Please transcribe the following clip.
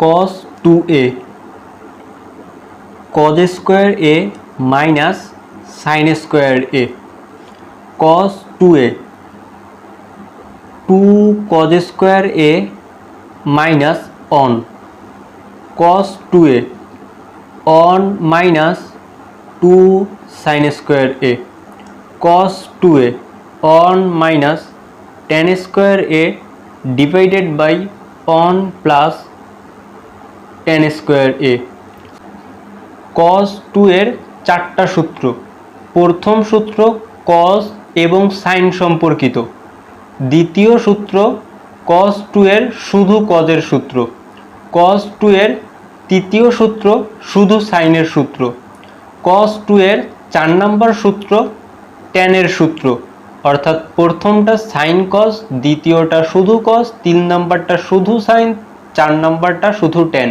Cos two A cos square A minus sine square A cos two A two cos square A minus one cos two A one minus two sine square A cos two A one minus tan square A divided by one plus tan square A cos two এর চারটা সূত্র। প্রথম সূত্র কস এবং sign সম্পর্কিত। দ্বিতীয় সূত্র কস two এর শুধু কজের সূত্র। কস টু এর তৃতীয় সূত্র শুধু সাইনের সূত্র। কস টু এর চার নম্বর সূত্র টেনের সূত্র। অর্থাৎ প্রথমটা সাইন কস দ্বিতীয়টা শুধু কস তিন নম্বরটা শুধু সাইন চার নম্বরটা শুধু টেন